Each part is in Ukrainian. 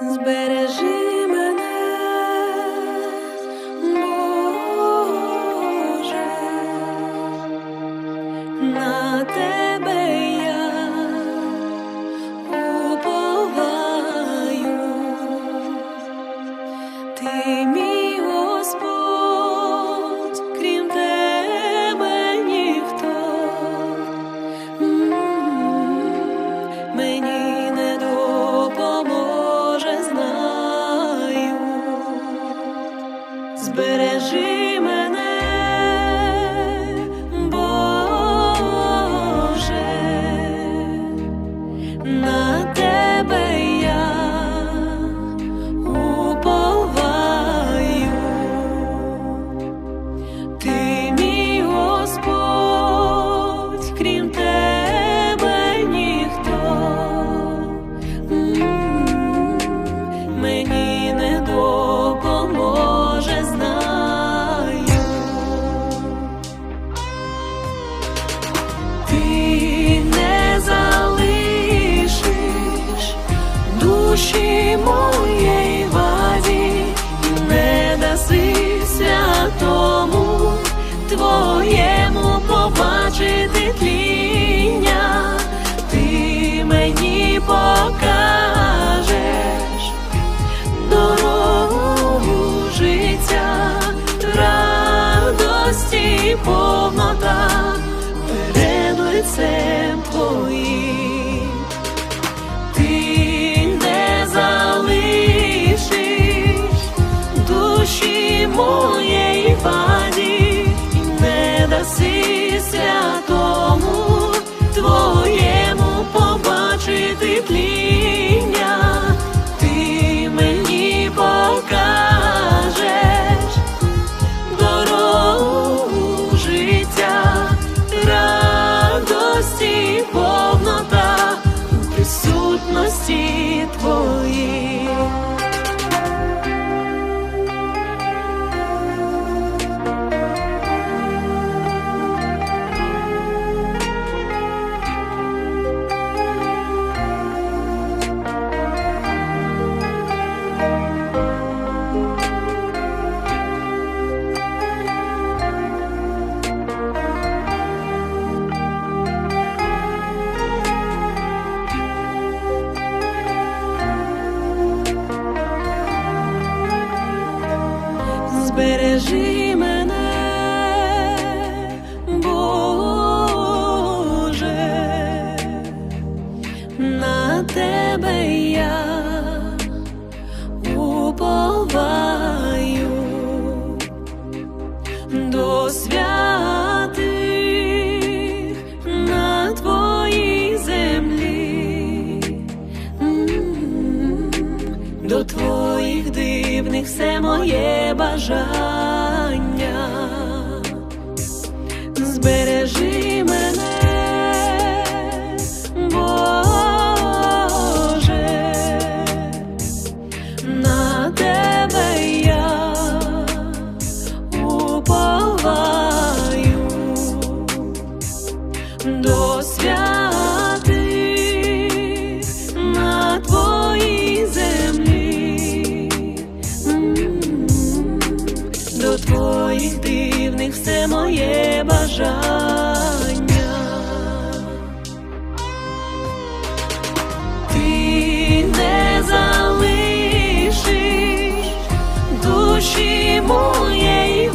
Збережи мене, на тебе я. Ти мій Господь, крім тебе ніхто мені душі моєї повнота у присутності Збережи мене, Боже, на тебе я уповаю твоїх дивних все моє бажання. Збережи мене, душі моєї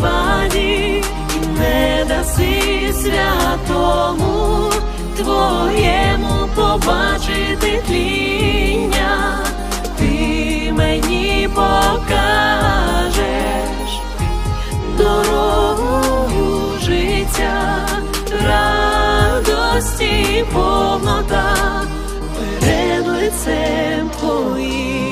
не даси святому твоєму побачити тління, ти мені покажеш дорогу життя, радості повнота перед лицем твоїм.